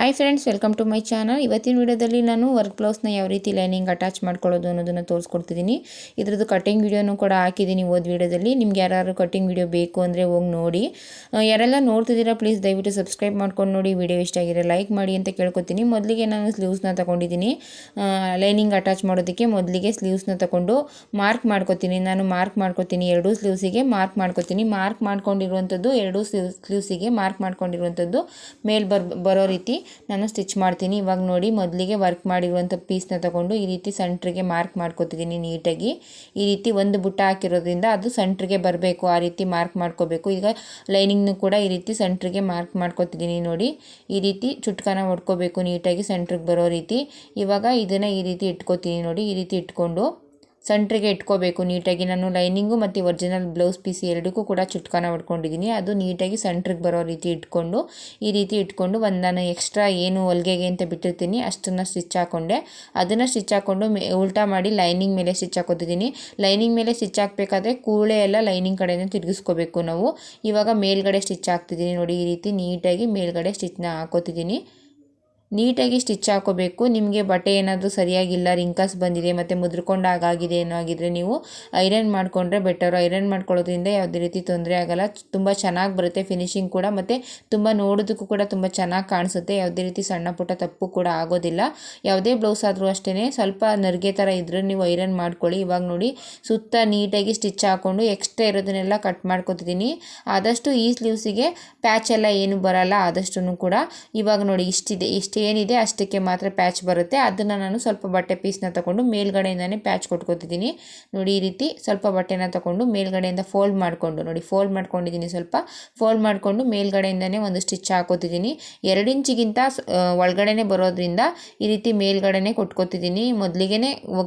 Hi friends welcome to my channel ಇವತ್ತಿನ ವಿಡಿಯೋದಲ್ಲಿ ನಾನು ವರ್ಕ್ ಬ್ಲೌಸ್ನ ಯಾವ ರೀತಿ ಲೈನಿಂಗ್ ಅಟ್ಯಾಚ್ ಮಾಡ್ಕೊಳ್ಳೋದು ಅನ್ನೋದನ್ನು ತೋರಿಸ್ಕೊಡ್ತಿದ್ದೀನಿ. ಇದ್ರದ್ದು ಕಟಿಂಗ್ ವೀಡಿಯೋನು ಕೂಡ ಹಾಕಿದ್ದೀನಿ ಓದ್ ವಿಡಿಯೋದಲ್ಲಿ. ನಿಮ್ಗೆ ಯಾರು ಕಟಿಂಗ್ ವಿಡಿಯೋ ಬೇಕು ಅಂದರೆ ಹೋಗಿ ನೋಡಿ. ಯಾರೆಲ್ಲ ನೋಡ್ತಿದ್ದೀರಾ ಪ್ಲೀಸ್ ದಯವಿಟ್ಟು ಸಬ್ಸ್ಕ್ರೈಬ್ ಮಾಡ್ಕೊಂಡು ನೋಡಿ. ವಿಡಿಯೋ ಇಷ್ಟ ಆಗಿದೆ ಲೈಕ್ ಮಾಡಿ ಅಂತ ಕೇಳ್ಕೊತೀನಿ. ಮೊದಲಿಗೆ ನಾನು ಸ್ಲೀವ್ಸ್ನ ತಗೊಂಡಿದ್ದೀನಿ. ಲೈನಿಂಗ್ ಅಟ್ಯಾಚ್ ಮಾಡೋದಕ್ಕೆ ಮೊದಲಿಗೆ ಸ್ಲೀವ್ಸ್ನ ತಗೊಂಡು ಮಾರ್ಕ್ ಮಾಡ್ಕೊತೀನಿ. ನಾನು ಮಾರ್ಕ್ ಮಾಡ್ಕೊತೀನಿ ಎರಡೂ ಸ್ಲೀವ್ಸಿಗೆ ಮಾರ್ಕ್ ಮಾಡ್ಕೊತೀನಿ. ಮಾರ್ಕ್ ಮಾಡ್ಕೊಂಡಿರುವಂಥದ್ದು ಎರಡೂ ಸ್ಲೀವ್ ಸ್ಲೀವ್ಸಿಗೆ ಮಾರ್ಕ್ ಮಾಡ್ಕೊಂಡಿರುವಂಥದ್ದು ಮೇಲ್ ಬರ್, ಬರೋ ರೀತಿ. ನಾನು ಸ್ಟಿಚ್ ಮಾಡ್ತೀನಿ. ಇವಾಗ ನೋಡಿ ಮೊದಲಿಗೆ ವರ್ಕ್ ಮಾಡಿರುವಂಥ ಪೀಸ್ನ ತಗೊಂಡು ಈ ರೀತಿ ಸೆಂಟ್ರಿಗೆ ಮಾರ್ಕ್ ಮಾಡ್ಕೊತಿದ್ದೀನಿ ನೀಟಾಗಿ. ಈ ರೀತಿ ಒಂದು ಬುಟ್ಟ ಹಾಕಿರೋದ್ರಿಂದ ಅದು ಸೆಂಟ್ರಿಗೆ ಬರಬೇಕು, ಆ ರೀತಿ ಮಾರ್ಕ್ ಮಾಡ್ಕೋಬೇಕು. ಈಗ ಲೈನಿಂಗ್ನು ಕೂಡ ಈ ರೀತಿ ಸೆಂಟ್ರಿಗೆ ಮಾರ್ಕ್ ಮಾಡ್ಕೊತಿದ್ದೀನಿ ನೋಡಿ. ಈ ರೀತಿ ಚುಟ್ಕನ ಹೊಡ್ಕೋಬೇಕು ನೀಟಾಗಿ ಸೆಂಟ್ರಿಗೆ ಬರೋ ರೀತಿ. ಇವಾಗ ಇದನ್ನು ಈ ರೀತಿ ಇಟ್ಕೋತೀನಿ ನೋಡಿ. ಈ ರೀತಿ ಇಟ್ಕೊಂಡು ಸೆಂಟ್ರಿಗೆ ಇಟ್ಕೋಬೇಕು. ನೀಟಾಗಿ ನಾನು ಲೈನಿಂಗು ಮತ್ತು ಒರಿಜಿನಲ್ ಬ್ಲೌಸ್ ಪೀಸ್ ಎರಡಕ್ಕೂ ಕೂಡ ಚುಟ್ಕಾನ ಹೊಡ್ಕೊಂಡಿದ್ದೀನಿ. ಅದು ನೀಟಾಗಿ ಸೆಂಟ್ರಿಗೆ ಬರೋ ರೀತಿ ಇಟ್ಕೊಂಡು, ಈ ರೀತಿ ಇಟ್ಕೊಂಡು ಒಂದು ನಾನು ಎಕ್ಸ್ಟ್ರಾ ಏನು ಹೊಲಿಗೆಗೆ ಅಂತ ಬಿಟ್ಟಿರ್ತೀನಿ, ಅಷ್ಟನ್ನು ಸ್ಟಿಚ್ ಹಾಕ್ಕೊಂಡೆ ಅದನ್ನು ಸ್ಟಿಚ್ ಹಾಕ್ಕೊಂಡು ಮೇ, ಉಲ್ಟಾ ಮಾಡಿ ಲೈನಿಂಗ್ ಮೇಲೆ ಸ್ಟಿಚ್ ಹಾಕೋತಿದ್ದೀನಿ. ಲೈನಿಂಗ್ ಮೇಲೆ ಸ್ಟಿಚ್ ಹಾಕಬೇಕಾದ್ರೆ ಕೂಳೆ ಎಲ್ಲ ಲೈನಿಂಗ್ ಕಡೆಯಿಂದ ತಿರುಗಿಸ್ಕೋಬೇಕು ನಾವು. ಇವಾಗ ಮೇಲ್ಗಡೆ ಸ್ಟಿಚ್ ಹಾಕ್ತಿದ್ದೀನಿ ನೋಡಿ, ಈ ರೀತಿ ನೀಟಾಗಿ ಮೇಲ್ಗಡೆ ಸ್ಟಿಚ್ನ ಹಾಕೋತಿದ್ದೀನಿ. ನೀಟಾಗಿ ಸ್ಟಿಚ್ ಹಾಕೋಬೇಕು. ನಿಮಗೆ ಬಟ್ಟೆ ಏನಾದರೂ ಸರಿಯಾಗಿಲ್ಲ ರಿಂಕಸ್ ಬಂದಿದೆ ಮತ್ತು ಮುದ್ರಕೊಂಡು ಹಾಗಾಗಿದೆ ಏನೋ ಆಗಿದ್ರೆ ನೀವು ಐರನ್ ಮಾಡಿಕೊಂಡ್ರೆ ಬೆಟರು. ಐರನ್ ಮಾಡ್ಕೊಳ್ಳೋದ್ರಿಂದ ಯಾವುದೇ ರೀತಿ ತೊಂದರೆ ಆಗೋಲ್ಲ. ತುಂಬ ಚೆನ್ನಾಗಿ ಬರುತ್ತೆ ಫಿನಿಶಿಂಗ್ ಕೂಡ ಮತ್ತು ತುಂಬ ನೋಡೋದಕ್ಕೂ ಕೂಡ ತುಂಬ ಚೆನ್ನಾಗಿ ಕಾಣಿಸುತ್ತೆ. ಯಾವುದೇ ರೀತಿ ಸಣ್ಣ ಪುಟ್ಟ ತಪ್ಪು ಕೂಡ ಆಗೋದಿಲ್ಲ. ಯಾವುದೇ ಬ್ಲೌಸ್ ಆದರೂ ಅಷ್ಟೇ ಸ್ವಲ್ಪ ನರಿಗೆ ಥರ ಇದ್ದರೆ ನೀವು ಐರನ್ ಮಾಡ್ಕೊಳ್ಳಿ. ಇವಾಗ ನೋಡಿ ಸುತ್ತ ನೀಟಾಗಿ ಸ್ಟಿಚ್ ಹಾಕ್ಕೊಂಡು ಎಕ್ಸ್ಟ್ರಾ ಇರೋದನ್ನೆಲ್ಲ ಕಟ್ ಮಾಡ್ಕೊತಿದ್ದೀನಿ. ಆದಷ್ಟು ಈ ಸ್ಲೀವ್ಸಿಗೆ ಪ್ಯಾಚ್ ಎಲ್ಲ ಏನು ಬರಲ್ಲ ಆದಷ್ಟು ಕೂಡ. ಇವಾಗ ನೋಡಿ ಇಷ್ಟಿದೆ, ಇಷ್ಟು ಏನಿದೆ ಅಷ್ಟಕ್ಕೆ ಮಾತ್ರ ಪ್ಯಾಚ್ ಬರುತ್ತೆ. ಅದನ್ನು ನಾನು ಸ್ವಲ್ಪ ಬಟ್ಟೆ ಪೀಸ್ನ ತಗೊಂಡು ಮೇಲ್ಗಡೆಯಿಂದನೇ ಪ್ಯಾಚ್ ಕೊಟ್ಕೋತಿದ್ದೀನಿ. ನೋಡಿ ಈ ರೀತಿ ಸ್ವಲ್ಪ ಬಟ್ಟೆನ ತಗೊಂಡು ಮೇಲ್ಗಡೆಯಿಂದ ಫೋಲ್ಡ್ ಮಾಡಿಕೊಂಡು, ನೋಡಿ ಫೋಲ್ಡ್ ಮಾಡ್ಕೊಂಡಿದ್ದೀನಿ ಸ್ವಲ್ಪ. ಫೋಲ್ಡ್ ಮಾಡಿಕೊಂಡು ಮೇಲ್ಗಡೆಯಿಂದನೇ ಒಂದು ಸ್ಟಿಚ್ ಹಾಕೋತಿದ್ದೀನಿ. ಎರಡು ಇಂಚಿಗಿಂತ ಒಳಗಡೆನೆ ಬರೋದ್ರಿಂದ ಈ ರೀತಿ ಮೇಲ್ಗಡೆನೆ ಕೊಟ್ಕೋತಿದ್ದೀನಿ. ಮೊದಲಿಗೆ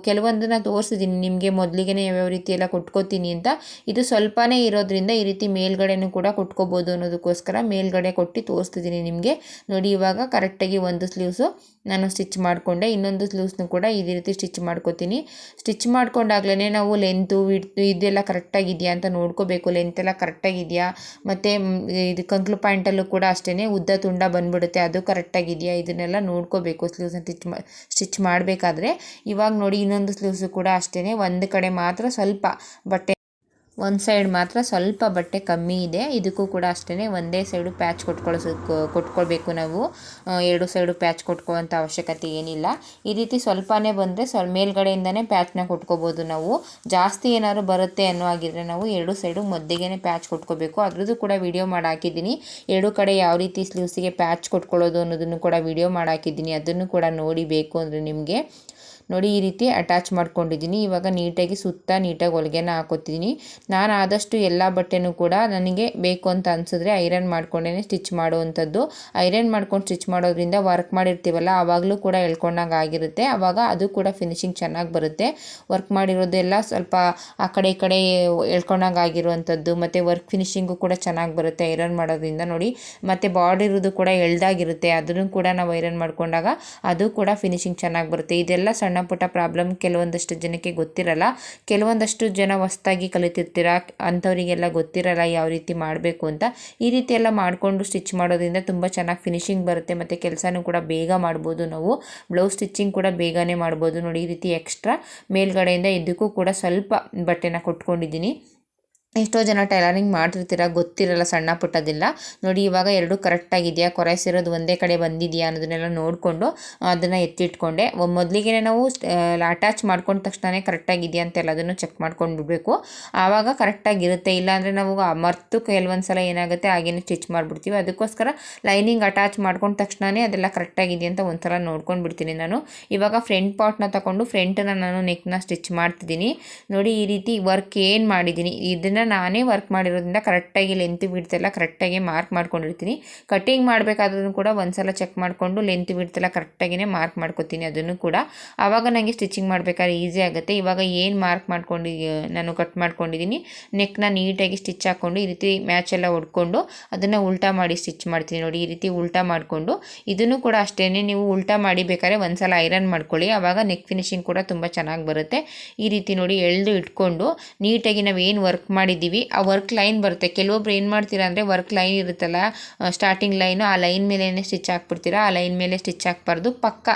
ಕೆಲವೊಂದನ್ನು ತೋರಿಸಿದ್ದೀನಿ. ನಿಮಗೆ ಮೊದಲಿಗೆ ಯಾವ್ಯಾವ ರೀತಿ ಎಲ್ಲ ಕೊಟ್ಕೋತೀನಿ ಅಂತ. ಇದು ಸ್ವಲ್ಪನೇ ಇರೋದ್ರಿಂದ ಈ ರೀತಿ ಮೇಲ್ಗಡೆನೂ ಕೂಡ ಕೊಟ್ಕೋಬೋದು ಅನ್ನೋದಕ್ಕೋಸ್ಕರ ಮೇಲ್ಗಡೆ ಕೊಟ್ಟು ತೋರಿಸ್ತಿದ್ದೀನಿ ನಿಮಗೆ. ನೋಡಿ ಇವಾಗ ಕರೆಕ್ಟಾಗಿ ಒಂದು ಸ್ಲೀವ್ಸು ನಾನು ಸ್ಟಿಚ್ ಮಾಡಿಕೊಂಡೆ. ಇನ್ನೊಂದು ಸ್ಲೀವ್ಸ್ನು ಕೂಡ ಇದೇ ರೀತಿ ಸ್ಟಿಚ್ ಮಾಡ್ಕೋತೀನಿ. ಸ್ಟಿಚ್ ಮಾಡ್ಕೊಂಡಾಗ್ಲೇ ನಾವು ಲೆಂತು, ವಿಡ್ತು ಇದೆಲ್ಲ ಕರೆಕ್ಟಾಗಿದೆಯಾ ಅಂತ ನೋಡ್ಕೋಬೇಕು. ಲೆಂತೆಲ್ಲ ಕರೆಕ್ಟಾಗಿದೆಯಾ? ಮತ್ತು ಇದು ಕಂಕ್ಲು ಪಾಯಿಂಟಲ್ಲೂ ಕೂಡ ಅಷ್ಟೇ ಉದ್ದ ತುಂಡ ಬಂದ್ಬಿಡುತ್ತೆ. ಅದು ಕರೆಕ್ಟಾಗಿದೆಯಾ? ಇದನ್ನೆಲ್ಲ ನೋಡ್ಕೋಬೇಕು ಸ್ಲೀವ್ಸ್ನ ಸ್ಟಿಚ್ ಸ್ಟಿಚ್ ಮಾಡಬೇಕಾದ್ರೆ. ಇವಾಗ ನೋಡಿ ಇನ್ನೊಂದು ಸ್ಲೀವ್ಸು ಕೂಡ ಅಷ್ಟೇ ಒಂದು ಕಡೆ ಮಾತ್ರ ಸ್ವಲ್ಪ ಬಟ್ಟೆ ಒಂದು ಸೈಡ್ ಮಾತ್ರ ಸ್ವಲ್ಪ ಬಟ್ಟೆ ಕಮ್ಮಿ ಇದೆ. ಇದಕ್ಕೂ ಕೂಡ ಅಷ್ಟೇ ಒಂದೇ ಸೈಡು ಪ್ಯಾಚ್ ಕೊಟ್ಕೊಳ್ಸ ಕೊಟ್ಕೊಳ್ಬೇಕು ನಾವು. ಎರಡು ಸೈಡು ಪ್ಯಾಚ್ ಕೊಟ್ಕೊಳ್ಳೋಂಥ ಅವಶ್ಯಕತೆ ಏನಿಲ್ಲ. ಈ ರೀತಿ ಸ್ವಲ್ಪನೇ ಬಂದರೆ ಸ್ವಲ್ಪ ಮೇಲ್ಗಡೆಯಿಂದನೇ ಪ್ಯಾಚ್ನ ಕೊಟ್ಕೋಬೋದು ನಾವು. ಜಾಸ್ತಿ ಏನಾದ್ರು ಬರುತ್ತೆ ಅನ್ನೋ ಆಗಿದ್ರೆ ನಾವು ಎರಡು ಸೈಡು ಮದ್ದಿಗೆ ಪ್ಯಾಚ್ ಕೊಟ್ಕೋಬೇಕು. ಅದ್ರದ್ದು ಕೂಡ ವಿಡಿಯೋ ಮಾಡಿ ಹಾಕಿದ್ದೀನಿ ಎರಡು ಕಡೆ ಯಾವ ರೀತಿ ಸ್ಲೀವ್ಸಿಗೆ ಪ್ಯಾಚ್ ಕೊಟ್ಕೊಳ್ಳೋದು ಅನ್ನೋದನ್ನು ಕೂಡ ವಿಡಿಯೋ ಮಾಡಿ ಹಾಕಿದ್ದೀನಿ ಅದನ್ನು ಕೂಡ ನೋಡಿಬೇಕು ಅಂದರೆ ನಿಮಗೆ. ನೋಡಿ, ಈ ರೀತಿ ಅಟ್ಯಾಚ್ ಮಾಡ್ಕೊಂಡಿದ್ದೀನಿ. ಇವಾಗ ನೀಟಾಗಿ ಸುತ್ತ ನೀಟಾಗಿ ಹೊಲಿಗೆನ ಹಾಕೋತಿದ್ದೀನಿ. ನಾನು ಆದಷ್ಟು ಎಲ್ಲ ಬಟ್ಟೆನೂ ಕೂಡ ನನಗೆ ಬೇಕು ಅಂತ ಅನಿಸಿದ್ರೆ ಐರನ್ ಮಾಡ್ಕೊಂಡೇ ಸ್ಟಿಚ್ ಮಾಡುವಂಥದ್ದು. ಐರನ್ ಮಾಡ್ಕೊಂಡು ಸ್ಟಿಚ್ ಮಾಡೋದ್ರಿಂದ ವರ್ಕ್ ಮಾಡಿರ್ತೀವಲ್ಲ ಆವಾಗಲೂ ಕೂಡ ಎಳ್ಕೊಂಡಂಗೆ ಆಗಿರುತ್ತೆ. ಆವಾಗ ಅದು ಕೂಡ ಫಿನಿಶಿಂಗ್ ಚೆನ್ನಾಗಿ ಬರುತ್ತೆ. ವರ್ಕ್ ಮಾಡಿರೋದೆಲ್ಲ ಸ್ವಲ್ಪ ಆ ಕಡೆ ಈ ಕಡೆ ಎಳ್ಕೊಂಡಂಗೆ ಆಗಿರುವಂಥದ್ದು, ಮತ್ತು ವರ್ಕ್ ಫಿನಿಶಿಂಗು ಕೂಡ ಚೆನ್ನಾಗಿ ಬರುತ್ತೆ ಐರನ್ ಮಾಡೋದ್ರಿಂದ ನೋಡಿ. ಮತ್ತು ಬಾರ್ಡಿರೋದು ಕೂಡ ಎಳ್ದಾಗಿರುತ್ತೆ, ಅದನ್ನು ಕೂಡ ನಾವು ಐರನ್ ಮಾಡ್ಕೊಂಡಾಗ ಅದು ಕೂಡ ಫಿನಿಶಿಂಗ್ ಚೆನ್ನಾಗಿ ಬರುತ್ತೆ. ಇದೆಲ್ಲ ಸಣ್ಣ ಸಣ್ಣ ಪುಟ್ಟ ಪ್ರಾಬ್ಲಮ್ ಕೆಲವೊಂದಷ್ಟು ಜನಕ್ಕೆ ಗೊತ್ತಿರಲ್ಲ. ಕೆಲವೊಂದಷ್ಟು ಜನ ಹೊಸ್ದಾಗಿ ಕಲಿತಿರ್ತೀರ, ಅಂಥವರಿಗೆಲ್ಲ ಗೊತ್ತಿರಲ್ಲ ಯಾವ ರೀತಿ ಮಾಡಬೇಕು ಅಂತ. ಈ ರೀತಿ ಎಲ್ಲ ಮಾಡಿಕೊಂಡು ಸ್ಟಿಚ್ ಮಾಡೋದ್ರಿಂದ ತುಂಬ ಚೆನ್ನಾಗಿ ಫಿನಿಶಿಂಗ್ ಬರುತ್ತೆ ಮತ್ತು ಕೆಲಸನೂ ಕೂಡ ಬೇಗ ಮಾಡ್ಬೋದು ನಾವು. ಬ್ಲೌಸ್ ಸ್ಟಿಚ್ಚಿಂಗ್ ಕೂಡ ಬೇಗನೆ ಮಾಡ್ಬೋದು. ನೋಡಿ ಈ ರೀತಿ ಎಕ್ಸ್ಟ್ರಾ ಮೇಲ್ಗಡೆಯಿಂದ ಇದಕ್ಕೂ ಕೂಡ ಸ್ವಲ್ಪ ಬಟ್ಟೆನ ಕೊಟ್ಕೊಂಡಿದ್ದೀನಿ. ಎಷ್ಟೋ ಜನ ಟೈಲರಿಂಗ್ ಮಾಡ್ತಿರ್ತೀರ, ಗೊತ್ತಿರಲ್ಲ, ಸಣ್ಣ ಪುಟ್ಟದಿಲ್ಲ. ನೋಡಿ, ಇವಾಗ ಎರಡು ಕರೆಕ್ಟಾಗಿದೆಯಾ? ಕೊರೆಸಿರೋದು ಒಂದೇ ಕಡೆ ಬಂದಿದೆಯಾ ಅನ್ನೋದನ್ನೆಲ್ಲ ನೋಡಿಕೊಂಡು ಅದನ್ನು ಎತ್ತಿಟ್ಕೊಂಡೆ. ಮೊದಲಿಗೆ ನಾವು ಅಟ್ಯಾಚ್ ಮಾಡ್ಕೊಂಡ ತಕ್ಷಣ ಕರೆಕ್ಟಾಗಿದೆಯಾ ಅಂತ ಅದನ್ನು ಚೆಕ್ ಮಾಡ್ಕೊಂಡು ಬಿಡಬೇಕು ಆವಾಗ ಕರೆಕ್ಟಾಗಿರುತ್ತೆ. ಇಲ್ಲಾಂದರೆ ನಾವು ಮರ್ತು ಕೆಲವೊಂದು ಸಲ ಏನಾಗುತ್ತೆ, ಹಾಗೇನೆ ಸ್ಟಿಚ್ ಮಾಡಿಬಿಡ್ತೀವಿ. ಅದಕ್ಕೋಸ್ಕರ ಲೈನಿಂಗ್ ಅಟ್ಯಾಚ್ ಮಾಡ್ಕೊಂಡ ತಕ್ಷಣವೇ ಅದೆಲ್ಲ ಕರೆಕ್ಟಾಗಿದೆಯಾ ಅಂತ ಒಂದು ಸಲ ನೋಡ್ಕೊಂಡು ಬಿಡ್ತೀನಿ ನಾನು ಇವಾಗ ಫ್ರಂಟ್ ಪಾರ್ಟ್ನ ತಗೊಂಡು ಫ್ರಂಟನ್ನು ನಾನು ನೆಕ್ನ ಸ್ಟಿಚ್ ಮಾಡ್ತಿದ್ದೀನಿ. ನೋಡಿ, ಈ ರೀತಿ ವರ್ಕ್ ಏನು ಮಾಡಿದ್ದೀನಿ? ಇದನ್ನು ನಾನೇ ವರ್ಕ್ ಮಾಡಿರೋದ್ರಿಂದ ಕರೆಕ್ಟಾಗಿ ಲೆಂತ್ ಬಿಡ್ತೆಲ್ಲ ಕರೆಕ್ಟಾಗಿ ಮಾರ್ಕ್ ಮಾಡ್ಕೊಂಡಿರ್ತೀನಿ. ಕಟ್ಟಿಂಗ್ ಮಾಡಬೇಕಾದ್ರೂ ಕೂಡ ಒಂದ್ಸಲ ಚೆಕ್ ಮಾಡಿಕೊಂಡು ಲೆಂತ್ ಬಿಡ್ತೆಲ್ಲ ಕರೆಕ್ಟಾಗಿಯೇ ಮಾರ್ಕ್ ಮಾಡ್ಕೊತೀನಿ ಅದನ್ನು ಕೂಡ. ಆವಾಗ ನನಗೆ ಸ್ಟಿಚಿಂಗ್ ಮಾಡಬೇಕಾದ್ರೆ ಈಸಿ ಆಗುತ್ತೆ. ಇವಾಗ ಏನು ಮಾರ್ಕ್ ಮಾಡ್ಕೊಂಡು, ನಾನು ಕಟ್ ಮಾಡ್ಕೊಂಡಿದ್ದೀನಿ ನೆಕ್ನ ನೀಟಾಗಿ ಸ್ಟಿಚ್ ಹಾಕ್ಕೊಂಡು ಈ ರೀತಿ ಮ್ಯಾಚ್ ಎಲ್ಲ ಹೊಡ್ಕೊಂಡು ಅದನ್ನು ಉಲ್ಟಾ ಮಾಡಿ ಸ್ಟಿಚ್ ಮಾಡ್ತೀನಿ ನೋಡಿ, ಈ ರೀತಿ ಉಲ್ಟಾ ಮಾಡಿಕೊಂಡು. ಇದನ್ನು ಕೂಡ ಅಷ್ಟೇ ನೀವು ಉಲ್ಟಾ ಮಾಡಿ ಬೇಕಾದ್ರೆ ಒಂದ್ಸಲ ಐರನ್ ಮಾಡ್ಕೊಳ್ಳಿ. ಆವಾಗ ನೆಕ್ ಫಿನಿಶಿಂಗ್ ಕೂಡ ತುಂಬ ಚೆನ್ನಾಗಿ ಬರುತ್ತೆ. ಈ ರೀತಿ ನೋಡಿ ಎಳೆದು ಇಟ್ಕೊಂಡು ನೀಟಾಗಿ ನಾವು ಏನು ವರ್ಕ್ ಮಾಡಿ ಮಾಡಿದ್ದೀವಿ. ಆ ವರ್ಕ್ ಲೈನ್ ಬರುತ್ತೆ. ಕೆಲವೊಬ್ರು ಏನು ಮಾಡ್ತೀರಾ ಅಂದರೆ ವರ್ಕ್ ಲೈನ್ ಇರುತ್ತಲ್ಲ ಸ್ಟಾರ್ಟಿಂಗ್ ಲೈನು ಆ ಲೈನ್ ಮೇಲೇ ಸ್ಟಿಚ್ ಹಾಕ್ಬಿಡ್ತೀರಾ? ಆ ಲೈನ್ ಮೇಲೆ ಸ್ಟಿಚ್ ಹಾಕ್ಬಾರ್ದು. ಪಕ್ಕ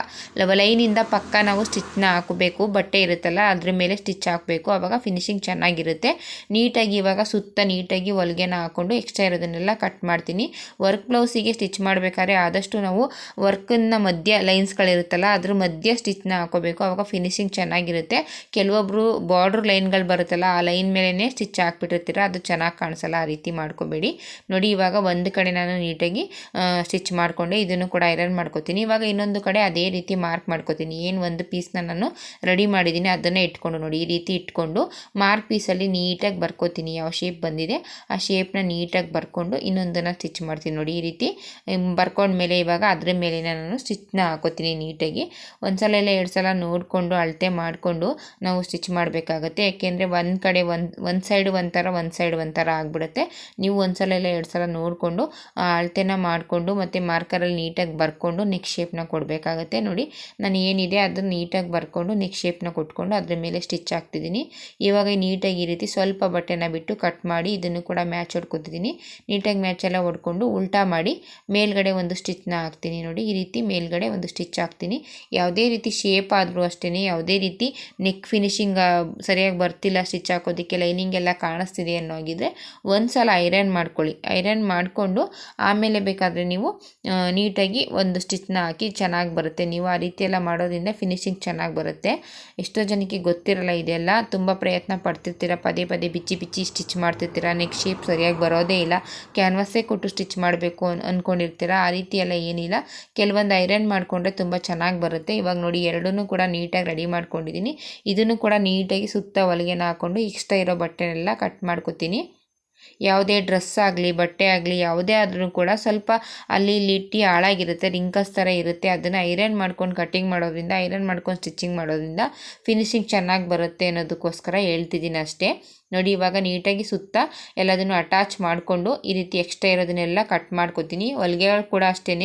ಲೈನಿಂದ ಪಕ್ಕ ನಾವು ಸ್ಟಿಚ್ನ ಹಾಕಬೇಕು. ಬಟ್ಟೆ ಇರುತ್ತಲ್ಲ, ಅದ್ರ ಮೇಲೆ ಸ್ಟಿಚ್ ಹಾಕಬೇಕು. ಆವಾಗ ಫಿನಿಶಿಂಗ್ ಚೆನ್ನಾಗಿರುತ್ತೆ. ನೀಟಾಗಿ ಇವಾಗ ಸುತ್ತ ನೀಟಾಗಿ ಹೊಲಿಗೆನ ಹಾಕ್ಕೊಂಡು ಎಕ್ಸ್ಟ್ರಾ ಇರೋದನ್ನೆಲ್ಲ ಕಟ್ ಮಾಡ್ತೀನಿ. ವರ್ಕ್ ಬ್ಲೌಸಿಗೆ ಸ್ಟಿಚ್ ಮಾಡಬೇಕಾದ್ರೆ ಆದಷ್ಟು ನಾವು ವರ್ಕನ್ನ ಮಧ್ಯ ಲೈನ್ಸ್ಗಳಿರುತ್ತಲ್ಲ ಅದ್ರ ಮಧ್ಯ ಸ್ಟಿಚ್ನ ಹಾಕೋಬೇಕು ಆವಾಗ ಫಿನಿಶಿಂಗ್ ಚೆನ್ನಾಗಿರುತ್ತೆ. ಕೆಲವೊಬ್ಬರು ಬಾರ್ಡ್ರ್ ಲೈನ್ಗಳು ಬರುತ್ತಲ್ಲ, ಆ ಲೈನ್ ಮೇಲೇ ಸ್ಟಿಚ್ ಹಾಕ್ಬಿಟ್ಟಿರ್ತೀರ ಅದು ಚೆನ್ನಾಗಿ ಕಾಣಿಸಲ್ಲ, ಆ ರೀತಿ ಮಾಡ್ಕೋಬೇಡಿ. ನೋಡಿ, ಇವಾಗ ಒಂದು ಕಡೆ ನಾನು ನೀಟಾಗಿ ಸ್ಟಿಚ್ ಮಾಡಿಕೊಂಡೆ, ಇದನ್ನು ಕೂಡ ಐರನ್ ಮಾಡ್ಕೋತೀನಿ. ಇವಾಗ ಇನ್ನೊಂದು ಕಡೆ ಅದೇ ರೀತಿ ಮಾರ್ಕ್ ಮಾಡ್ಕೋತೀನಿ. ಏನು ಒಂದು ಪೀಸ್ನ ನಾನು ರೆಡಿ ಮಾಡಿದ್ದೀನಿ, ಅದನ್ನೇ ಇಟ್ಕೊಂಡು ನೋಡಿ, ಈ ರೀತಿ ಇಟ್ಕೊಂಡು ಮಾರ್ಕ್ ಪೀಸಲ್ಲಿ ನೀಟಾಗಿ ಬರ್ಕೋತೀನಿ, ಯಾವ ಶೇಪ್ ಬಂದಿದೆ, ಆ ಶೇಪ್ನ ನೀಟಾಗಿ ಬರ್ಕೊಂಡು ಇನ್ನೊಂದನ್ನು ಸ್ಟಿಚ್ ಮಾಡ್ತೀನಿ ನೋಡಿ, ಈ ರೀತಿ. ಬರ್ಕೊಂಡ್ಮೇಲೆ ಇವಾಗ ಅದ್ರ ಮೇಲೆ ನಾನು ಸ್ಟಿಚ್ನ ಹಾಕೋತೀನಿ ನೀಟಾಗಿ. ಒಂದು ಸಲ ಎಲ್ಲ ಎರಡು ಸಲ ನೋಡಿಕೊಂಡು, ಅಳತೆ ಮಾಡಿಕೊಂಡು ನಾವು ಸ್ಟಿಚ್ ಮಾಡಬೇಕಾಗತ್ತೆ. ಯಾಕೆಂದರೆ ಒಂದು ಕಡೆ ಒಂದು ಒಂದು ಸೈಡ್ ಒಂಥರ ಒಂದು ಸೈಡ್ ಒಂಥರ ಆಗಿಬಿಡುತ್ತೆ. ನೀವು ಒಂದು ಸಲ ಇಲ್ಲ ಎರಡು ಸಲ ನೋಡಿಕೊಂಡು ಅಳತೆನ ಮಾಡಿಕೊಂಡು ಮತ್ತು ಮಾರ್ಕರಲ್ಲಿ ನೀಟಾಗಿ ಬರ್ಕೊಂಡು ನೆಕ್ ಶೇಪ್ನ ಕೊಡಬೇಕಾಗತ್ತೆ. ನೋಡಿ, ನಾನು ಏನಿದೆ ಅದನ್ನು ನೀಟಾಗಿ ಬರ್ಕೊಂಡು ನೆಕ್ ಶೇಪ್ನ ಕೊಟ್ಕೊಂಡು ಅದ್ರ ಮೇಲೆ ಸ್ಟಿಚ್ ಹಾಕ್ತಿದ್ದೀನಿ. ಇವಾಗ ನೀಟಾಗಿ ಈ ರೀತಿ ಸ್ವಲ್ಪ ಬಟ್ಟೆನ ಬಿಟ್ಟು ಕಟ್ ಮಾಡಿ ಇದನ್ನು ಕೂಡ ಮ್ಯಾಚ್ ಹೊಡ್ಕೊತಿದ್ದೀನಿ. ನೀಟಾಗಿ ಮ್ಯಾಚ್ ಎಲ್ಲ ಹೊಡ್ಕೊಂಡು ಉಲ್ಟಾ ಮಾಡಿ ಮೇಲ್ಗಡೆ ಒಂದು ಸ್ಟಿಚ್ನ ಹಾಕ್ತೀನಿ. ನೋಡಿ, ಈ ರೀತಿ ಮೇಲ್ಗಡೆ ಒಂದು ಸ್ಟಿಚ್ ಹಾಕ್ತೀನಿ. ಯಾವುದೇ ರೀತಿ ಶೇಪ್ ಆದರೂ ಅಷ್ಟೇ ಯಾವುದೇ ರೀತಿ ನೆಕ್ ಫಿನಿಶಿಂಗ್ ಸರಿಯಾಗಿ ಬರ್ತಿಲ್ಲ ಸ್ಟಿಚ್ ಹಾಕೋದಕ್ಕೆ ಲೈನಿಂಗ್ ಎಲ್ಲ ಕಾಣಿಸ್ತಿದೆ ಅನ್ನೋ ಆಗಿದ್ರೆ ಒಂದು ಸಲ ಐರನ್ ಮಾಡ್ಕೊಳ್ಳಿ. ಐರನ್ ಮಾಡಿಕೊಂಡು ಆಮೇಲೆ ಬೇಕಾದರೆ ನೀವು ನೀಟಾಗಿ ಒಂದು ಸ್ಟಿಚ್ನ ಹಾಕಿ ಚೆನ್ನಾಗಿ ಬರುತ್ತೆ. ನೀವು ಆ ರೀತಿ ಎಲ್ಲ ಮಾಡೋದ್ರಿಂದ ಫಿನಿಶಿಂಗ್ ಚೆನ್ನಾಗಿ ಬರುತ್ತೆ. ಎಷ್ಟೋ ಜನಕ್ಕೆ ಗೊತ್ತಿರಲ್ಲ ಇದೆಲ್ಲ. ತುಂಬ ಪ್ರಯತ್ನ ಪಡ್ತಿರ್ತೀರ. ಪದೇ ಪದೇ ಬಿಚ್ಚಿ ಬಿಚ್ಚಿ ಸ್ಟಿಚ್ ಮಾಡ್ತಿರ್ತೀರ. ನೆಕ್ ಶೇಪ್ ಸರಿಯಾಗಿ ಬರೋದೇ ಇಲ್ಲ. ಕ್ಯಾನ್ವಸ್ಸೇ ಕೊಟ್ಟು ಸ್ಟಿಚ್ ಮಾಡಬೇಕು ಅನ್ ಅಂದ್ಕೊಂಡಿರ್ತೀರ ಆ ರೀತಿ ಎಲ್ಲ ಏನಿಲ್ಲ. ಕೆಲವೊಂದು ಐರನ್ ಮಾಡಿಕೊಂಡ್ರೆ ತುಂಬ ಚೆನ್ನಾಗಿ ಬರುತ್ತೆ. ಇವಾಗ ನೋಡಿ ಎರಡೂ ಕೂಡ ನೀಟಾಗಿ ರೆಡಿ ಮಾಡ್ಕೊಂಡಿದ್ದೀನಿ. ಇದನ್ನು ಕೂಡ ನೀಟಾಗಿ ಸುತ್ತ ಹೊಲಿಗೆನ ಹಾಕ್ಕೊಂಡು ಇಷ್ಟ ಇರೋ ಬಟ್ಟೆನೆಲ್ಲ ಕಟ್ ಮಾಡ್ಕೊತೀನಿ. ಯಾವುದೇ ಡ್ರೆಸ್ ಆಗಲಿ, ಬಟ್ಟೆ ಆಗಲಿ, ಯಾವುದೇ ಆದರೂ ಕೂಡ ಸ್ವಲ್ಪ ಅಲ್ಲಿ ಇಲ್ಲಿ ಇಟ್ಟು ಹಾಳಾಗಿರುತ್ತೆ ರಿಂಕಸ್ ಥರ ಇರುತ್ತೆ. ಅದನ್ನು ಐರನ್ ಮಾಡ್ಕೊಂಡು ಕಟ್ಟಿಂಗ್ ಮಾಡೋದ್ರಿಂದ, ಐರನ್ ಮಾಡ್ಕೊಂಡು ಸ್ಟಿಚಿಂಗ್ ಮಾಡೋದ್ರಿಂದ, ಫಿನಿಶಿಂಗ್ ಚೆನ್ನಾಗಿ ಬರುತ್ತೆ ಅನ್ನೋದಕ್ಕೋಸ್ಕರ ಹೇಳ್ತಿದ್ದೀನಿ ಅಷ್ಟೇ. ನೋಡಿ, ಇವಾಗ ನೀಟಾಗಿ ಸುತ್ತ ಎಲ್ಲದನ್ನು ಅಟ್ಯಾಚ್ ಮಾಡಿಕೊಂಡು ಈ ರೀತಿ ಎಕ್ಸ್ಟ್ರಾ ಇರೋದನ್ನೆಲ್ಲ ಕಟ್ ಮಾಡ್ಕೊತೀನಿ. ಹೊಲಿಗೆಗಳು ಕೂಡ ಅಷ್ಟೇ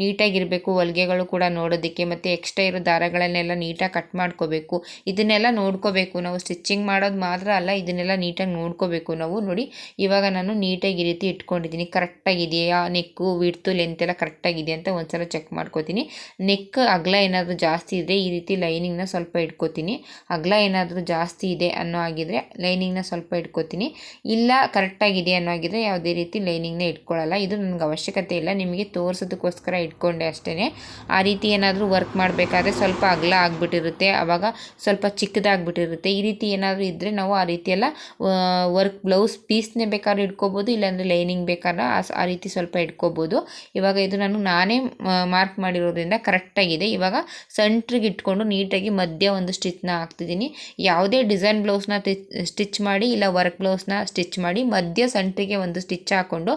ನೀಟಾಗಿರಬೇಕು. ಹೊಲಿಗೆಗಳು ಕೂಡ ನೋಡೋದಕ್ಕೆ ಮತ್ತು ಎಕ್ಸ್ಟ್ರಾ ಇರೋ ದಾರಗಳನ್ನೆಲ್ಲ ನೀಟಾಗಿ ಕಟ್ ಮಾಡ್ಕೋಬೇಕು. ಇದನ್ನೆಲ್ಲ ನೋಡ್ಕೋಬೇಕು. ನಾವು ಸ್ಟಿಚ್ಚಿಂಗ್ ಮಾಡೋದು ಮಾತ್ರ ಅಲ್ಲ, ಇದನ್ನೆಲ್ಲ ನೀಟಾಗಿ ನೋಡ್ಕೋಬೇಕು ನಾವು. ನೋಡಿ, ಇವಾಗ ನಾನು ನೀಟಾಗಿ ಈ ರೀತಿ ಇಟ್ಕೊಂಡಿದ್ದೀನಿ. ಕರೆಕ್ಟಾಗಿದೆಯಾ? ನೆಕ್ಕು ವಿಡ್ತು ಲೆಂತ್ ಎಲ್ಲ ಕರೆಕ್ಟಾಗಿದೆ ಅಂತ ಒಂದ್ಸಲ ಚೆಕ್ ಮಾಡ್ಕೋತೀನಿ. ನೆಕ್ ಅಗಲ ಏನಾದರೂ ಜಾಸ್ತಿ ಇದ್ದರೆ ಈ ರೀತಿ ಲೈನಿಂಗ್ನ ಸ್ವಲ್ಪ ಇಟ್ಕೋತೀನಿ. ಅಗಲ ಏನಾದರೂ ಜಾಸ್ತಿ ಇದೆ ಅನ್ನೋ ಆಗಿದ್ರೆ ಲೈನಿಂಗ್ನ ಸ್ವಲ್ಪ ಇಟ್ಕೋತೀನಿ. ಇಲ್ಲ ಕರೆಕ್ಟಾಗಿದೆ ಅನ್ನೋ ಆಗಿದ್ರೆ ಯಾವುದೇ ರೀತಿ ಲೈನಿಂಗ್ನ ಇಟ್ಕೊಳ್ಳಲ್ಲ ಇದು ನನಗೆ ಅವಶ್ಯಕತೆ ಇಲ್ಲ. ನಿಮಗೆ ತೋರಿಸೋದಕ್ಕೋಸ್ಕರ ಇಟ್ಕೊಂಡೆ ಅಷ್ಟೇ ಆ ರೀತಿ ಏನಾದರೂ ವರ್ಕ್ ಮಾಡಬೇಕಾದ್ರೆ ಸ್ವಲ್ಪ ಅಗಲ ಆಗಿಬಿಟ್ಟಿರುತ್ತೆ. ಆವಾಗ ಸ್ವಲ್ಪ ಚಿಕ್ಕದಾಗ್ಬಿಟ್ಟಿರುತ್ತೆ. ಈ ರೀತಿ ಏನಾದರೂ ಇದ್ದರೆ ನಾವು ಆ ರೀತಿಯೆಲ್ಲ ವರ್ಕ್ ಬ್ಲೌಸ್ ಪೀಸ್ನೇ ಬೇಕಾದ್ರೆ ಇಟ್ಕೋಬೋದು, ಇಲ್ಲಾಂದರೆ ಲೈನಿಂಗ್ ಬೇಕಾದ್ರೆ ಆ ರೀತಿ ಸ್ವಲ್ಪ ಇಟ್ಕೋಬೋದು. ಇವಾಗ ಇದು ನಾನು ನಾನೇ ಮಾರ್ಕ್ ಮಾಡಿರೋದ್ರಿಂದ ಕರೆಕ್ಟಾಗಿದೆ ಇವಾಗ ಸೆಂಟ್ರಿಗೆ ಇಟ್ಕೊಂಡು ನೀಟಾಗಿ ಮಧ್ಯ ಒಂದು ಸ್ಟಿಚ್ನ ಹಾಕ್ತಿದ್ದೀನಿ. ಯಾವುದೇ ಡಿಸೈನ್ ಬ್ಲೌಸ್ನ ಸ್ಟಿಚ್ ಮಾಡಿ ಮಾಡಿ ಇಲ್ಲ ವರ್ಕ್ ಬ್ಲೌಸ್ನ ಸ್ಟಿಚ್ ಮಾಡಿ ಮಧ್ಯ ಸೆಂಟ್ರಿಗೆ ಒಂದು ಸ್ಟಿಚ್ ಹಾಕ್ಕೊಂಡು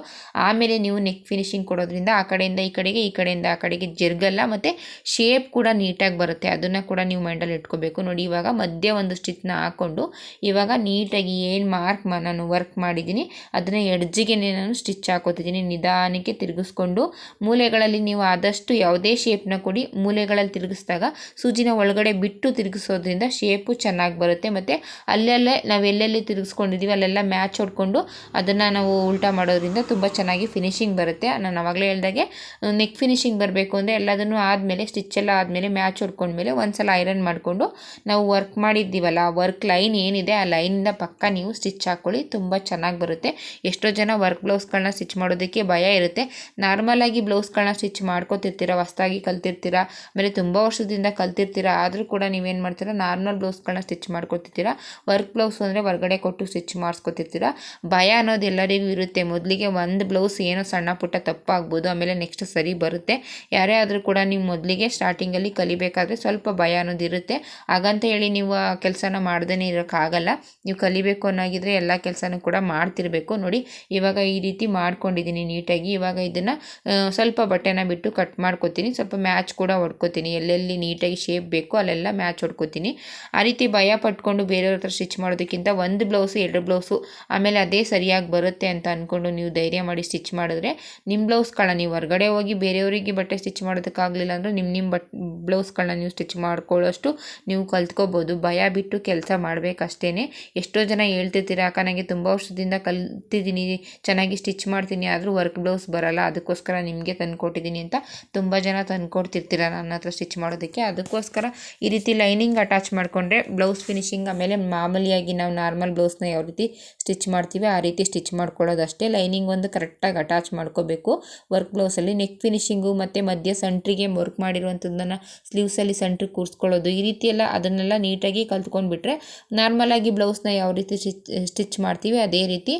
ಆಮೇಲೆ ನೀವು ನೆಕ್ ಫಿನಿಶಿಂಗ್ ಕೊಡೋದ್ರಿಂದ ಆ ಕಡೆಯಿಂದ ಈ ಕಡೆಗೆ, ಈ ಕಡೆಯಿಂದ ಆ ಕಡೆಗೆ ಜರ್ಗಲ್ಲ ಮತ್ತು ಶೇಪ್ ಕೂಡ ನೀಟಾಗಿ ಬರುತ್ತೆ. ಅದನ್ನು ಕೂಡ ನೀವು ಮೈಂಡಲ್ಲಿ ಇಟ್ಕೋಬೇಕು. ನೋಡಿ, ಇವಾಗ ಮಧ್ಯ ಒಂದು ಸ್ಟಿಚ್ನ ಹಾಕ್ಕೊಂಡು ಇವಾಗ ನೀಟಾಗಿ ಏನು ಮಾರ್ಕ್ ನಾನು ವರ್ಕ್ ಮಾಡಿದ್ದೀನಿ, ಅದನ್ನು ಎಡ್ಜಿಗೆ ನಾನು ಸ್ಟಿಚ್ ಹಾಕೋತಿದ್ದೀನಿ. ನಿಧಾನಕ್ಕೆ ತಿರುಗಿಸ್ಕೊಂಡು ಮೂಲೆಗಳಲ್ಲಿ ನೀವು ಆದಷ್ಟು ಯಾವುದೇ ಶೇಪ್ನ ಕೊಡಿ. ಮೂಲೆಗಳಲ್ಲಿ ತಿರುಗಿಸಿದಾಗ ಸೂಜಿನ ಒಳಗಡೆ ಬಿಟ್ಟು ತಿರುಗಿಸೋದ್ರಿಂದ ಶೇಪು ಚೆನ್ನಾಗಿ ಬರುತ್ತೆ. ಮತ್ತು ಅಲ್ಲೆಲ್ಲೇ ನಾವು ಎಲ್ಲೆಲ್ಲಿ ತಿರುಗಿಸ್ಕೊಂಡಿದ್ದೀವಿ ಅಲ್ಲೆಲ್ಲ ಮ್ಯಾಚ್ ಹೊಡ್ಕೊಂಡು ಅದನ್ನು ನಾವು ಉಲ್ಟಾ ಮಾಡೋದ್ರಿಂದ ತುಂಬ ಚೆನ್ನಾಗಿ ಫಿನಿಶಿಂಗ್ ಬರುತ್ತೆ. ನಾನು ಆವಾಗಲೇ ಹೇಳ್ದಾಗೆ ನೆಕ್ ಫಿನಿಶಿಂಗ್ ಬರಬೇಕು ಅಂದರೆ ಎಲ್ಲದನ್ನು ಆದಮೇಲೆ ಸ್ಟಿಚ್ ಆದಮೇಲೆ ಮ್ಯಾಚ್ ಹೊಡ್ಕೊಂಡ್ಮೇಲೆ ಒಂದು ಸಲ ಐರನ್ ಮಾಡಿಕೊಂಡು ನಾವು ವರ್ಕ್ ಮಾಡಿದ್ದೀವಲ್ಲ, ಆ ವರ್ಕ್ ಲೈನ್ ಏನಿದೆ, ಆ ಲೈನಿಂದ ಪಕ್ಕ ನೀವು ಸ್ಟಿಚ್ ಹಾಕ್ಕೊಳ್ಳಿ ತುಂಬ ಚೆನ್ನಾಗಿ ಬರುತ್ತೆ. ಎಷ್ಟೋ ಜನ ವರ್ಕ್ ಬ್ಲೌಸ್ಗಳನ್ನ ಸ್ಟಿಚ್ ಮಾಡೋದಕ್ಕೆ ಭಯ ಇರುತ್ತೆ. ನಾರ್ಮಲಾಗಿ ಬ್ಲೌಸ್ಗಳನ್ನ ಸ್ಟಿಚ್ ಮಾಡ್ಕೋತಿರ್ತೀರ, ಹೊಸ್ದಾಗಿ ಕಲ್ತಿರ್ತೀರ, ಆಮೇಲೆ ತುಂಬ ವರ್ಷದಿಂದ ಕಲ್ತಿರ್ತೀರ, ಆದರೂ ಕೂಡ ನೀವೇನು ಮಾಡ್ತೀರಾ ನಾರ್ಮಲ್ ಬ್ಲೌಸ್ಗಳನ್ನ ಸ್ಟಿಚ್ ಮಾಡ್ಕೊತಿರ್ತೀರ. ವರ್ಕ್ ಬ್ಲೌಸ್ ಅಂದರೆ ಹೊರಗಡೆ ಕೊಟ್ಟು ಸ್ಟಿಚ್ ಮಾಡಿಸ್ಕೊತಿರ್ತೀರ? ಭಯ ಅನ್ನೋದು ಎಲ್ಲರಿಗೂ ಇರುತ್ತೆ. ಮೊದಲಿಗೆ ಒಂದು ಬ್ಲೌಸ್ ಏನೋ ಸಣ್ಣ ಪುಟ್ಟ ತಪ್ಪಾಗ್ಬೋದು, ಆಮೇಲೆ ನೆಕ್ಸ್ಟ್ ಸರಿ ಬರುತ್ತೆ. ಯಾರೇ ಆದರೂ ಕೂಡ ನೀವು ಮೊದಲಿಗೆ ಸ್ಟಾರ್ಟಿಂಗಲ್ಲಿ ಕಲಿಬೇಕಾದ್ರೆ ಸ್ವಲ್ಪ ಭಯ ಅನ್ನೋದು ಇರುತ್ತೆ. ಹಾಗಂತ ಹೇಳಿ ನೀವು ಕೆಲಸನ ಮಾಡ್ದೇ ಇರೋಕ್ಕಾಗಲ್ಲ. ನೀವು ಕಲಿಬೇಕು ಅನ್ನೋಗಿದ್ರೆ ಎಲ್ಲ ಕೆಲಸನೂ ಕೂಡ ಮಾಡ್ತಿರ್ಬೇಕು. ನೋಡಿ, ಇವಾಗ ಈ ರೀತಿ ಮಾಡ್ಕೊಂಡಿದ್ದೀನಿ ನೀಟಾಗಿ. ಇವಾಗ ಇದನ್ನು ಸ್ವಲ್ಪ ಬಟ್ಟೆನ ಬಿಟ್ಟು ಕಟ್ ಮಾಡ್ಕೊತೀನಿ. ಸ್ವಲ್ಪ ಮ್ಯಾಚ್ ಕೂಡ ಹೊಡ್ಕೊತೀನಿ. ಎಲ್ಲೆಲ್ಲಿ ನೀಟಾಗಿ ಶೇಪ್ ಬೇಕು ಅಲ್ಲೆಲ್ಲ ಮ್ಯಾಚ್ ಹೊಡ್ಕೊತೀನಿ. ಆ ರೀತಿ ಭಯ ಪಟ್ಕೊಂಡು ಬೇರೆಯವ್ರ ಹತ್ರ ಸ್ಟಿಚ್ ಮಾಡೋದಕ್ಕಿಂತ ಒಂದು ಬ್ಲೌಸು, ಎರಡು ಬ್ಲೌಸು, ಆಮೇಲೆ ಅದೇ ಸರಿಯಾಗಿ ಬರುತ್ತೆ ಅಂತ ಅಂದ್ಕೊಂಡು ನೀವು ಧೈರ್ಯ ಮಾಡಿ ಸ್ಟಿಚ್ ಮಾಡಿದ್ರೆ ನಿಮ್ಮ ಬ್ಲೌಸ್ಗಳನ್ನ ನೀವು ಹೊರಗಡೆ ಹೋಗಿ ಬೇರೆಯವರಿಗೆ ಬಟ್ಟೆ ಸ್ಟಿಚ್ ಮಾಡೋದಕ್ಕಾಗಲಿಲ್ಲ ಅಂದರೆ ನಿಮ್ಮ ನಿಮ್ಮ ಬಟ್ ಬ್ಲೌಸ್ಗಳನ್ನ ನೀವು ಸ್ಟಿಚ್ ಮಾಡ್ಕೊಳ್ಳೋಷ್ಟು ನೀವು ಕಲ್ತ್ಕೋಬೋದು. ಭಯ ಬಿಟ್ಟು ಕೆಲಸ ಮಾಡಬೇಕಷ್ಟೇ ಎಷ್ಟೋ ಜನ ಹೇಳ್ತಿರ್ತೀರ, ಅಕ್ಕ ನನಗೆ ತುಂಬ ವರ್ಷದಿಂದ ಕಲ್ತಿದ್ದೀನಿ, ಚೆನ್ನಾಗಿ ಸ್ಟಿಚ್ ಮಾಡ್ತೀನಿ, ಆದರೂ ವರ್ಕ್ ಬ್ಲೌಸ್ ಬರಲ್ಲ, ಅದಕ್ಕೋಸ್ಕರ ನಿಮಗೆ ತಂದುಕೊಟ್ಟಿದ್ದೀನಿ ಅಂತ ತುಂಬ ಜನ ತಂದುಕೊಡ್ತಿರ್ತೀರ ನನ್ನ ಹತ್ರ ಸ್ಟಿಚ್ ಮಾಡೋದಕ್ಕೆ. ಅದಕ್ಕೋಸ್ಕರ ಈ ರೀತಿ ಲೈನಿಂಗ್ ಅಟ್ಯಾಚ್ ಮಾಡಿಕೊಂಡ್ರೆ ಬ್ಲೌಸ್ ಫಿನಿಶಿಂಗ್ ಆಮೇಲೆ ಮಾಮೂಲಿಯಾಗಿ ನಾವು ನಾರ್ಮಲ್ ಬ್ಲೌಸ್ನ ಯಾವ ರೀತಿ ಸ್ಟಿಚ್ ಮಾಡ್ತೀವಿ, ಆ ರೀತಿ ಸ್ಟಿಚ್ ಮಾಡ್ಕೊಳ್ಳೋದಷ್ಟೇ ಲೈನಿಂಗ್ ಒಂದು ಕರೆಕ್ಟಾಗಿ ಅಟ್ಯಾಚ್ ಮಾಡ್ಕೋಬೇಕು. ವರ್ಕ್ ಬ್ಲೌಸಲ್ಲಿ ನೆಕ್ ಫಿನಿಶಿಂಗು ಮತ್ತು ಮಧ್ಯ ಸೆಂಟ್ರಿಗೆ ವರ್ಕ್ ಮಾಡಿರುವಂಥದ್ದನ್ನು ಸ್ಲೀವ್ಸಲ್ಲಿ ಸೆಂಟ್ರಿಗೆ ಕೂರಿಸ್ಕೊಳ್ಳೋದು. ಈ ರೀತಿ ಎಲ್ಲ ಅದನ್ನೆಲ್ಲ ನೀಟಾಗಿ ಕಲ್ತ್ಕೊಂಡ್ಬಿಟ್ರೆ ನಾರ್ಮಲಾಗಿ ಬ್ಲೌಸ್ನ ಯಾವ ರೀತಿ ಸ್ಟಿಚ್ ಸ್ಟಿಚ್ ಮಾಡ್ತೀವಿ, ಅದೇ ರೀತಿ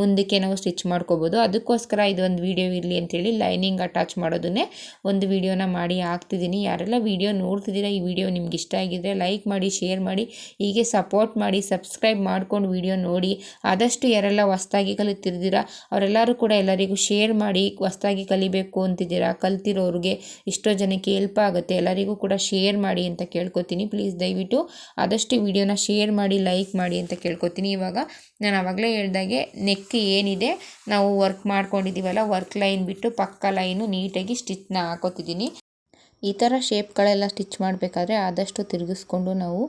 ಮುಂದಕ್ಕೆ ನಾವು ಸ್ಟಿಚ್ ಮಾಡ್ಕೋಬೋದು. ಅದಕ್ಕೋಸ್ಕರ ಇದೊಂದು ವೀಡಿಯೋ ಇರಲಿ ಅಂತೇಳಿ ಲೈನಿಂಗ್ ಅಟ್ಯಾಚ್ ಮಾಡೋದನ್ನೇ ಒಂದು ವೀಡಿಯೋನ ಮಾಡಿ ಹಾಕ್ತಿದ್ದೀನಿ. ಯಾರೆಲ್ಲ ವೀಡಿಯೋ ನೋಡ್ತಿದ್ದೀರಾ, ಈ ವಿಡಿಯೋ ನಿಮ್ಗೆ ಇಷ್ಟ ಆಗಿದ್ರೆ ಲೈಕ್ ಮಾಡಿ ಶೇರ್ ಮಾಡಿ, ಹೀಗೆ ಸಪೋರ್ಟ್ ಮಾಡಿ ಸಬ್ಸ್ಕ್ರೈಬ್ ಮಾಡ್ಕೊಂಡು ವಿಡಿಯೋ ನೋಡಿ ಆದಷ್ಟು ಯಾರೆಲ್ಲ ಹೊಸ್ದಾಗಿ ಕಲಿತಿರ್ತೀರಾ ಅವರೆಲ್ಲರೂ ಕೂಡ ಎಲ್ಲರಿಗೂ ಶೇರ್ ಮಾಡಿ ಹೊಸ್ದಾಗಿ ಕಲಿಬೇಕು ಅಂತಿದ್ದೀರಾ, ಕಲ್ತಿರೋರಿಗೆ ಇಷ್ಟೋ ಜನಕ್ಕೆ ಹೆಲ್ಪ್ ಆಗುತ್ತೆ, ಎಲ್ಲರಿಗೂ ಕೂಡ ಶೇರ್ ಮಾಡಿ ಅಂತ ಕೇಳ್ಕೊತೀನಿ. ಪ್ಲೀಸ್ ದಯವಿಟ್ಟು ಆದಷ್ಟು ವಿಡಿಯೋನ ಶೇರ್ ಮಾಡಿ ಲೈಕ್ ಮಾಡಿ ಅಂತ ಕೇಳ್ಕೊತೀನಿ. ಇವಾಗ ನಾನು ಆವಾಗಲೇ ಹೇಳ್ದಾಗೆ ನೆಕ್ ಏನಿದೆ, ನಾವು ವರ್ಕ್ ಮಾಡ್ಕೊಂಡಿದ್ದೀವಲ್ಲ ವರ್ಕ್ ಲೈನ್ ಬಿಟ್ಟು ಪಕ್ಕ ಲೈನು ನೀಟಾಗಿ ಸ್ಟಿಚ್ನ ಹಾಕೋತಿದ್ದೀನಿ. ಈ ಥರ ಶೇಪ್ಗಳೆಲ್ಲ ಸ್ಟಿಚ್ ಮಾಡಬೇಕಾದ್ರೆ ಆದಷ್ಟು ತಿರುಗಿಸ್ಕೊಂಡು ನಾವು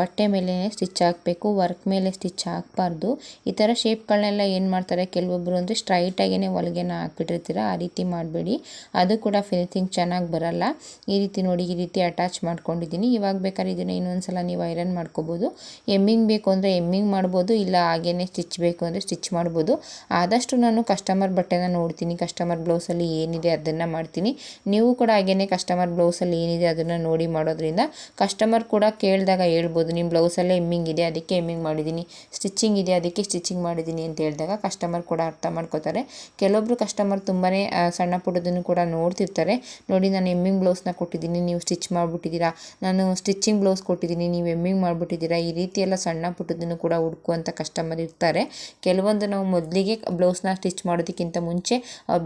ಬಟ್ಟೆ ಮೇಲೆ ಸ್ಟಿಚ್ ಹಾಕಬೇಕು, ವರ್ಕ್ ಮೇಲೆ ಸ್ಟಿಚ್ ಹಾಕಬಾರ್ದು. ಈ ಥರ ಶೇಪ್ಗಳನ್ನೆಲ್ಲ ಏನು ಮಾಡ್ತಾರೆ ಕೆಲವೊಬ್ಬರು ಅಂದರೆ ಸ್ಟ್ರೈಟಾಗೇ ಹೊಲಿಗೆನ ಹಾಕ್ಬಿಟ್ಟಿರ್ತೀರ, ಆ ರೀತಿ ಮಾಡಬೇಡಿ. ಅದು ಕೂಡ ಫಿನಿಶಿಂಗ್ ಚೆನ್ನಾಗಿ ಬರಲ್ಲ. ಈ ರೀತಿ ನೋಡಿ, ಈ ರೀತಿ ಅಟ್ಯಾಚ್ ಮಾಡ್ಕೊಂಡಿದ್ದೀನಿ. ಇವಾಗ ಬೇಕಾದ್ರೆ ಇದನ್ನು ಇನ್ನೊಂದು ಸಲ ನೀವು ಐರನ್ ಮಾಡ್ಕೋಬೋದು. ಎಮ್ಮಿಂಗ್ ಬೇಕು ಅಂದರೆ ಎಮ್ಮಿಂಗ್ ಮಾಡ್ಬೋದು, ಇಲ್ಲ ಹಾಗೇ ಸ್ಟಿಚ್ ಬೇಕು ಅಂದರೆ ಸ್ಟಿಚ್ ಮಾಡ್ಬೋದು. ಆದಷ್ಟು ನಾನು ಕಸ್ಟಮರ್ ಬಟ್ಟೆನ ನೋಡ್ತೀನಿ, ಕಸ್ಟಮರ್ ಬ್ಲೌಸಲ್ಲಿ ಏನಿದೆ ಅದನ್ನು ಮಾಡ್ತೀನಿ. ನೀವು ಕೂಡ ಹಾಗೇ ಕಸ್ಟಮರ್ ಬ್ಲೌಸಲ್ಲಿ ಏನಿದೆ ಅದನ್ನು ನೋಡಿ ಮಾಡೋದ್ರಿಂದ ಕಸ್ಟಮರ್ ಕೂಡ ಕೇಳಿದಾಗ ಹೇಳ್ಬೋದು ನಿಮ್ಮ ಬ್ಲೌಸಲ್ಲೇ ಎಮ್ಮಿಂಗ್ ಇದೆ, ಅದಕ್ಕೆ ಎಮ್ಮಿಂಗ್ ಮಾಡಿದ್ದೀನಿ ಸ್ಟಿಚಿಂಗ್ ಇದೆ, ಅದಕ್ಕೆ ಸ್ಟಿಚಿಂಗ್ ಮಾಡಿದ್ದೀನಿ ಅಂತ ಹೇಳಿದಾಗ ಕಸ್ಟಮರ್ ಕೂಡ ಅರ್ಥ ಮಾಡ್ಕೋತಾರೆ. ಕೆಲವೊಬ್ಬರು ಕಸ್ಟಮರ್ ತುಂಬಾ ಸಣ್ಣ ಪುಟ್ಟದನ್ನು ಕೂಡ ನೋಡ್ತಿರ್ತಾರೆ. ನೋಡಿ, ನಾನು ಎಮ್ಮಿಂಗ್ ಬ್ಲೌಸ್ನ ಕೊಟ್ಟಿದ್ದೀನಿ, ನೀವು ಸ್ಟಿಚ್ ಮಾಡಿಬಿಟ್ಟಿದ್ದೀರಾ, ನಾನು ಸ್ಟಿಚಿಂಗ್ ಬ್ಲೌಸ್ ಕೊಟ್ಟಿದ್ದೀನಿ, ನೀವು ಎಮ್ಮಿಂಗ್ ಮಾಡಿಬಿಟ್ಟಿದ್ದೀರಾ ಈ ರೀತಿ ಎಲ್ಲ ಸಣ್ಣ ಪುಟ್ಟದನ್ನು ಕೂಡ ಹುಡುಕುವಂಥ ಕಸ್ಟಮರ್ ಇರ್ತಾರೆ. ಕೆಲವೊಂದು ನಾವು ಮೊದಲಿಗೆ ಬ್ಲೌಸ್ನ ಸ್ಟಿಚ್ ಮಾಡೋದಕ್ಕಿಂತ ಮುಂಚೆ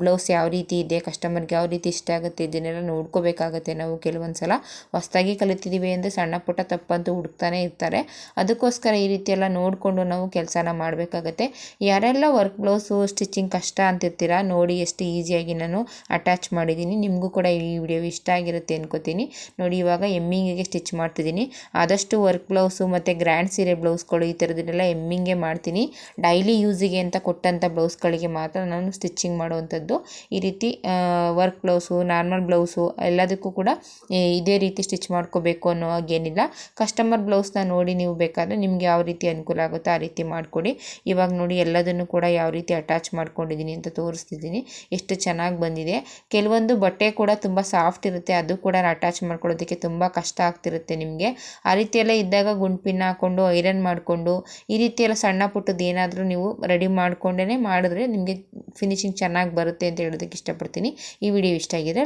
ಬ್ಲೌಸ್ ಯಾವ ರೀತಿ ಇದೆ ಕಸ್ಟಮರ್ಗೆ ಯಾವ ರೀತಿ ಇಷ್ಟ ಆಗುತ್ತೆ ಇದನ್ನೆಲ್ಲ ನೋಡ್ಕೋಬೇಕಾಗತ್ತೆ ನಾವು ಕೆಲವೊಂದು ಸಲ ಹೊಸ್ದಾಗಿ ಕಲಿತಿದ್ದೀವಿ ಅಂದರೆ ಸಣ್ಣ ಪುಟ್ಟ ತಪ್ಪಂತೂ ಹುಡುಕ್ತಾನೆ ಇರ್ತಾರೆ. ಅದಕ್ಕೋಸ್ಕರ ಈ ರೀತಿ ಎಲ್ಲ ನೋಡಿಕೊಂಡು ನಾವು ಕೆಲಸನ ಮಾಡಬೇಕಾಗತ್ತೆ. ಯಾರೆಲ್ಲ ವರ್ಕ್ ಬ್ಲೌಸು, ಸ್ಟಿಚಿಂಗ್ ಕಷ್ಟ ಅಂತಿರ್ತೀರಾ, ನೋಡಿ ಎಷ್ಟು ಈಸಿಯಾಗಿ ನಾನು ಅಟ್ಯಾಚ್ ಮಾಡಿದ್ದೀನಿ. ನಿಮಗೂ ಕೂಡ ಈ ವಿಡಿಯೋ ಇಷ್ಟ ಆಗಿರುತ್ತೆ ಅನ್ಕೋತೀನಿ. ನೋಡಿ, ಇವಾಗ ಎಮ್ಮಿಂಗಿಗೆ ಸ್ಟಿಚ್ ಮಾಡ್ತಿದ್ದೀನಿ. ಆದಷ್ಟು ವರ್ಕ್ ಬ್ಲೌಸು ಮತ್ತು ಗ್ರ್ಯಾಂಡ್ ಸೀರೆ ಬ್ಲೌಸ್ಗಳು ಈ ಥರದನ್ನೆಲ್ಲ ಎಮ್ಮಿಂಗೆ ಮಾಡ್ತೀನಿ. ಡೈಲಿ ಯೂಸಿಗೆ ಅಂತ ಕೊಟ್ಟಂಥ ಬ್ಲೌಸ್ಗಳಿಗೆ ಮಾತ್ರ ನಾನು ಸ್ಟಿಚಿಂಗ್ ಮಾಡುವಂಥದ್ದು. ಈ ರೀತಿ ವರ್ಕ್ ಬ್ಲೌಸು, ನಾರ್ಮಲ್ ಬ್ಲೌಸು ಎಲ್ಲದಕ್ಕೂ ಕೂಡ ಇದೇ ರೀತಿ ಸ್ಟಿಚ್ ಮಾಡ್ಕೋಬೇಕು ಅನ್ನೋ ಹಾಗೇನಿಲ್ಲ. ಕಸ್ಟಮರ್ ಬ್ಲೌಸ್ನ ನೋಡಿ ನೀವು ಬೇಕಾದರೆ ನಿಮ್ಗೆ ಯಾವ ರೀತಿ ಅನುಕೂಲ ಆಗುತ್ತೋ ಆ ರೀತಿ ಮಾಡಿಕೊಡಿ. ಇವಾಗ ನೋಡಿ ಎಲ್ಲದನ್ನು ಕೂಡ ಯಾವ ರೀತಿ ಅಟ್ಯಾಚ್ ಮಾಡ್ಕೊಂಡಿದ್ದೀನಿ ಅಂತ ತೋರಿಸ್ತಿದ್ದೀನಿ. ಎಷ್ಟು ಚೆನ್ನಾಗಿ ಬಂದಿದೆ. ಕೆಲವೊಂದು ಬಟ್ಟೆ ಕೂಡ ತುಂಬ ಸಾಫ್ಟ್ ಇರುತ್ತೆ. ಅದು ಕೂಡ ಅಟ್ಯಾಚ್ ಮಾಡ್ಕೊಳ್ಳೋದಕ್ಕೆ ತುಂಬ ಕಷ್ಟ ಆಗ್ತಿರುತ್ತೆ ನಿಮಗೆ. ಆ ರೀತಿಯೆಲ್ಲ ಇದ್ದಾಗ ಗುಂಡ್ಪಿನ್ ಹಾಕ್ಕೊಂಡು ಐರನ್ ಮಾಡಿಕೊಂಡು, ಈ ರೀತಿ ಸಣ್ಣ ಪುಟ್ಟದ್ದು ಏನಾದರೂ ನೀವು ರೆಡಿ ಮಾಡ್ಕೊಂಡೇ ಮಾಡಿದ್ರೆ ನಿಮಗೆ ಫಿನಿಶಿಂಗ್ ಚೆನ್ನಾಗಿ ಬರುತ್ತೆ ಅಂತ ಹೇಳೋದಕ್ಕೆ ಇಷ್ಟಪಡ್ತೀನಿ. ಈ ವಿಡಿಯೋ ಇಷ್ಟ ಆಗಿದೆ